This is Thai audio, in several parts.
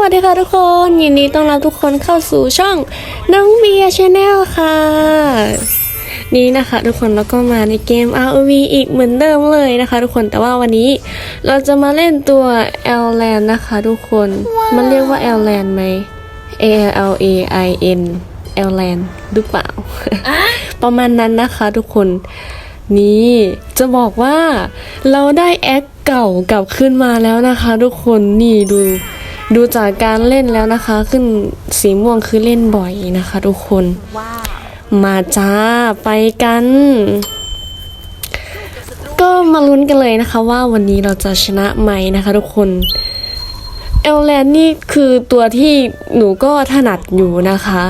วัสดีค่ะทุกคน ยินดีต้อนรับทุกคนเข้าสู่ช่องน้องเบียร์ชาแนลค่ะ นี่นะคะทุกคนแล้วก็มาในเกม ROV อีกเหมือนเดิมเลยนะคะ ทุกคนแต่ว่าวันนี้เราจะมาเล่นตัว L Land นะคะทุกคน มันเรียกว่า L Land ไหม A L A I N L Land หรือเปล่า ประมาณนั้นนะคะทุกคนนี่จะบอกว่าเราได้แอคเก่า กลับขึ้นมาแล้วนะคะ ทุกคนนี่ดู ดูจากการเล่นแล้วนะคะ ขึ้นสีม่วงคือเล่นบ่อยนะคะ ทุกคนว้าวมาจ้าไปกัน ก็มาลุ้นกันเลยนะคะ ว่าวันนี้เราจะชนะไหมนะคะ ทุกคนเอลแลนนี่คือตัวที่หนูก็ถนัดอยู่นะคะ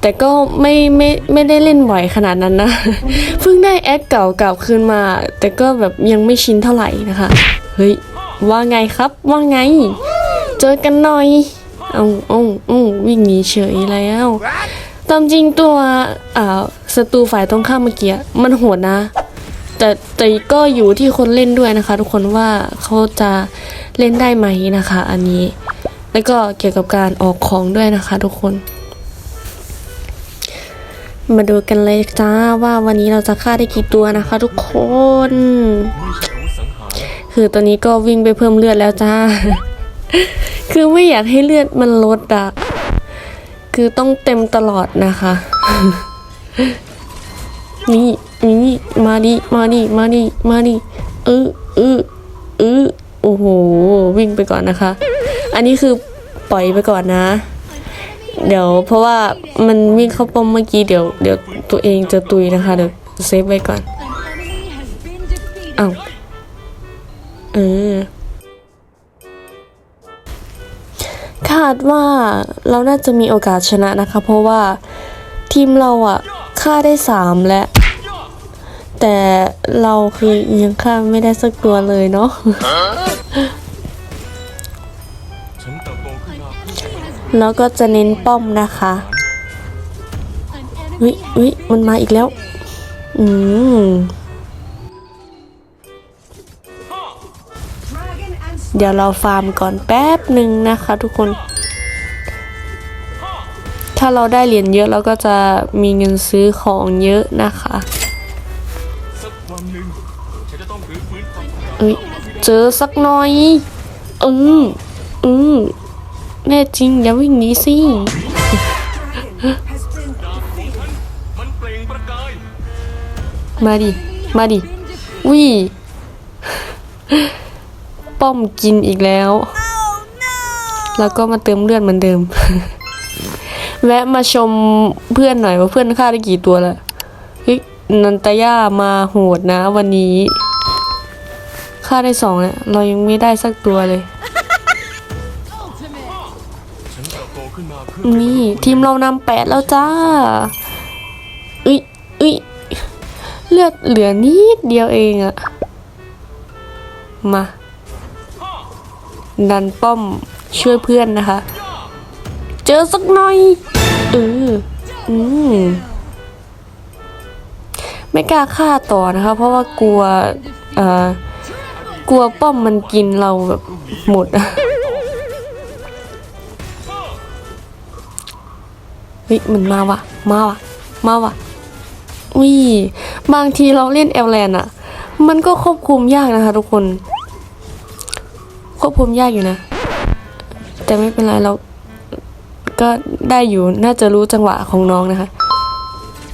แต่ก็ไม่ไม่ไม่ได้เล่นบ่อยขนาดนั้นนะ เพิ่งได้แอคเก่ากลับคืนมา แต่ก็แบบยังไม่ชินเท่าไหร่นะคะ เฮ้ย ว่าไงครับ ว่าไง เจอกันหน่อยเอาเอาเอาวิ่งหนีเฉยแล้วตามจริงตัวอ่าศัตรูฝ่ายตรงข้ามเมื่อกี้มันโหดนะ แต่แต่ก็อยู่ที่คนเล่นด้วยนะคะ ทุกคนว่าเขาจะเล่นได้ไหมนะคะ อันนี้ แล้วก็เกี่ยวกับการออกของด้วยนะคะ ทุกคน มาดูกันเลยจ้าว่าวันนี้เราจะฆ่าได้กี่ตัวนะคะ ทุกคน คือตอนนี้ก็วิ่งไปเพิ่มเลือดแล้วจ้า คือไม่อยากให้เลือดมันลดอะคือต้องเต็มตลอดนะคะ นี่นี่มาดิ มาดิ มาดิ มาดิเออเออเออโอ้โห วิ่งไปก่อนนะคะ อันนี้คือปล่อยไปก่อนนะ เดี๋ยวเพราะว่ามันวิ่งเข้าป้อมเมื่อกี้เดี๋ยวเดี๋ยวตัวเองจะตุยนะคะ เดี๋ยวเซฟไว้ก่อน เอ้าเออ คาดว่าเราน่าจะมีโอกาสชนะนะคะ เพราะว่าทีมเราอะฆ่าได้สามแล้วแต่เราคือยังฆ่าไม่ได้สักตัวเลยเนาะแล้วก็จะเน้นป้อมนะคะวิวิมันมาอีกแล้ว อืม เดี๋ยวเราฟาร์มก่อนแป๊บหนึ่งนะคะทุกคน ถ้าเราได้เหรียญเยอะเราก็จะมีเงินซื้อของเยอะนะคะเอ้ยเจอสักหน่อย อืมอืมแน่จริงอย่าวิ่งหนีสิมาดิ มาดิวิ่ง ป้อมกินอีกแล้ว แล้วก็มาเติมเลือดเหมือนเดิม แวะมาชมเพื่อนหน่อยว่าเพื่อนฆ่าได้กี่ตัวแล้วเฮ้ยนันตาย่ามาโหดนะวันนี้ฆ่าได้สองเนี่ยเรายังไม่ได้สักตัวเลยฉันเติบโตขึ้นมาเพื่อนี่ทีมเรานำแปดแล้วจ้าอุ้ยอุ้ยเลือดเหลือนิดเดียวเองอะมา ดันป้อมช่วยเพื่อนนะคะ เจอสักหน่อยเอออืมไม่กล้าฆ่าต่อนะคะ เพราะว่ากลัวเอ่อกลัวป้อมมันกินเราแบบหมดอะเฮ้ยมันมาว่ะมาว่ะมาว่ะวิบางทีเราเล่นแอลแลนอะมันก็ควบคุมยากนะคะทุกคน ควบคุมยากอยู่นะ แต่ไม่เป็นไรเราก็ได้อยู่น่าจะรู้จังหวะของน้องนะคะ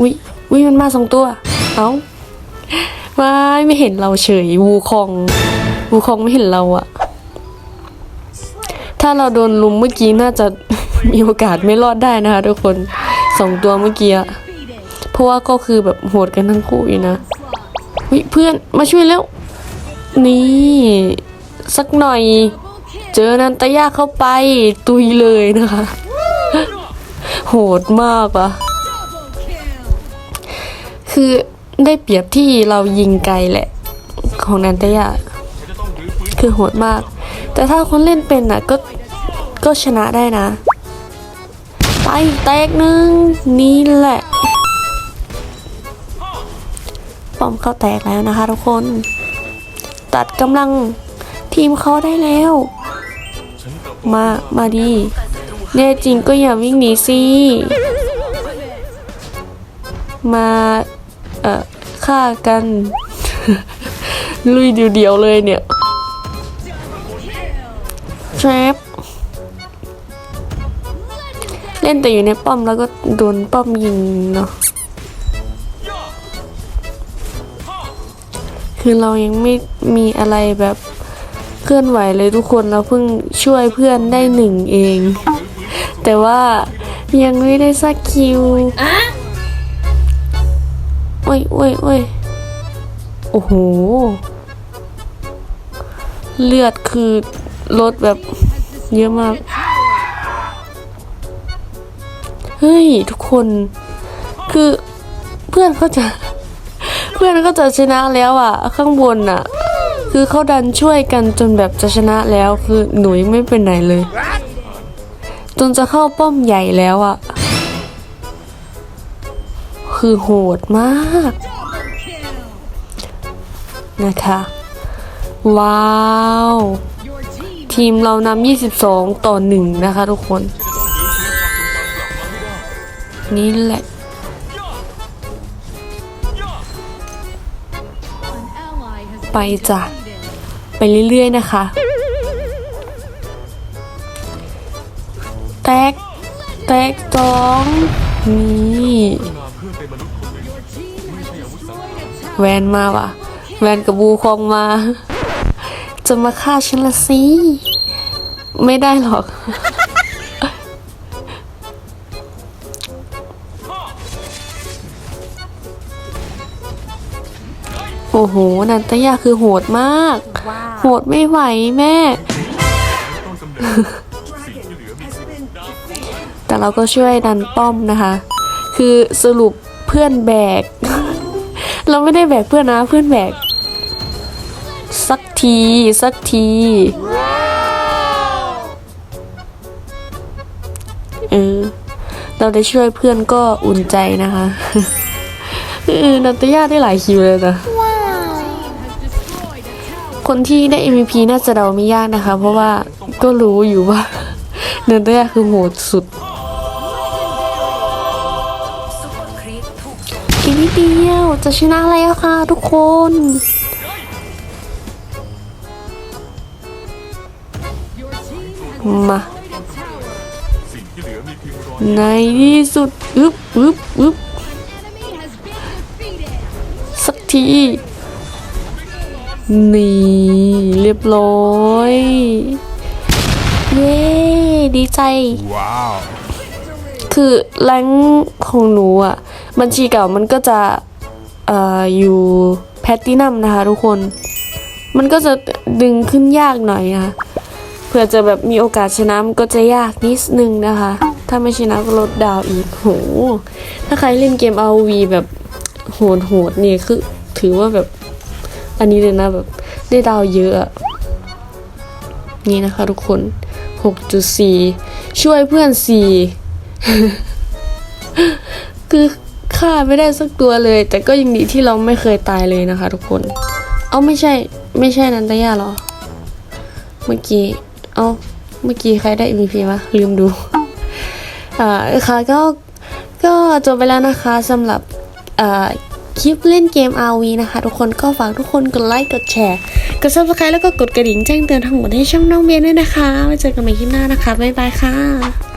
วิวิมันมาสองตัว เอ้าว้ายไม่เห็นเราเฉยวูคองวูคองไม่เห็นเราอะถ้าเราโดนลุมเมื่อกี้น่าจะมีโอกาสไม่รอดได้นะคะทุกคนสองตัวเมื่อกี้เพราะว่าก็คือแบบโหดกันทั้งคู่อยู่นะวิเพื่อนมาช่วยแล้ว นี่ สักหน่อย เจอนันตยาเข้าไปตุยเลยนะคะ โหดมากอะคือได้เปรียบที่เรายิงไกลแหละ ของนันตยาคือโหดมาก แต่ถ้าคนเล่นเป็นอะก็ก็ชนะได้นะ ไปแตกหนึ่งนี่แหละป้อมเขาแตกแล้วนะคะทุกคน ตัดกำลัง ทีมเขาได้แล้ว มา มาดีแน่จริงก็อย่าวิ่งหนีสิ มา เอ่อฆ่ากัน ลุยเดียวๆเลยเนี่ย trap เล่นแต่อยู่ในป้อมแล้วก็โดนป้อมยิงเนาะคือเรายังไม่มีอะไรแบบ เคลื่อนไหวเลยทุกคนเราเพิ่งช่วยเพื่อนได้หนึ่งเอง แต่ว่ายังไม่ได้สักคิวโอ้ยโอ้ยโอ้ยโอ้โห เลือดคือลดแบบเยอะมาก เฮ้ย ทุกคน คือเพื่อนเขาจะ เพื่อนก็จะชนะแล้วอะ ข้างบนอะ คือเขาดันช่วยกันจนแบบจะชนะแล้วคือหนูยังไม่เป็นไหนเลย จนจะเข้าป้อมใหญ่แล้วอะคือโหดมากนะคะ ว้าว ทีมเรานำ22 ต่อ 1 นะคะทุกคน นี่แหละไปจ้ะ ไปเรื่อยๆนะคะ แตก แตกจองนี่งามเพื่องม่ใช่อาวุธสังหารแวนมาว่ะ แวนกับบูคองมา จะมาฆ่าฉันละสิ ไม่ได้หรอก โอ้โห นันตยาคือโหดมาก โหดไม่ไหวแม่ต้นกำเนิดสิ่งที่เหลือมีสิทธิ์ดาบของฉันแต่เราก็ช่วยดันป้อมนะคะ คือสรุปเพื่อนแบก เราไม่ได้แบกเพื่อนนะเพื่อนแบก สักที สักที เออ เราได้ช่วยเพื่อนก็อุ่นใจนะคะ เออนันตยาได้หลายคิวเลยนะ คนที่ได้ MVP น่าจะเดาไม่ยากนะคะ เพราะว่าก็รู้อยู่ว่านันตยคือโหดสุดอีกนิดเดียวจะชนะแล้วค่ะทุกคนมาในที่สุด อึบอึบอึบสักที นี่เรียบร้อย เย้ ดีใจ ว้าว คือแรงค์ของหนูอะ บัญชีเก่ามันก็จะเอ่ออยู่แพตตินัมนะคะทุกคน มันก็จะดึงขึ้นยากหน่อยนะคะเพื่อจะแบบมีโอกาสชนะมันก็จะยากนิดนึงนะคะ ถ้าไม่ชนะก็ลดดาวอีกโหถ้าใครเล่นเกม RV แบบโหดโหดๆนี่คือถือว่าแบบ อันนี้เลยนะแบบได้ดาวเยอะ นี่นะคะทุกคน 6.4 ช่วยเพื่อน 4 คือฆ่าไม่ได้สักตัวเลย แต่ก็ยังดีที่เราไม่เคยตายเลยนะคะทุกคน เอาไม่ใช่ไม่ใช่นันตยาหรอ เมื่อกี้ เอาเมื่อกี้ใครได้ MVP วะลืมดู อ่าค่ะก็ก็จบไปแล้วนะคะสำหรับอ่า คลิปเล่นเกม RV นะคะ ทุกคนก็ฝากทุกคนกดไลค์กดแชร์ กด subscribe แล้วก็กดกระดิ่งแจ้งเตือนทั้งหมดให้ช่องน้องเบียร์ด้วยนะคะไว้เจอกันใหม่คลิปหน้านะคะ บ๊ายบายค่ะ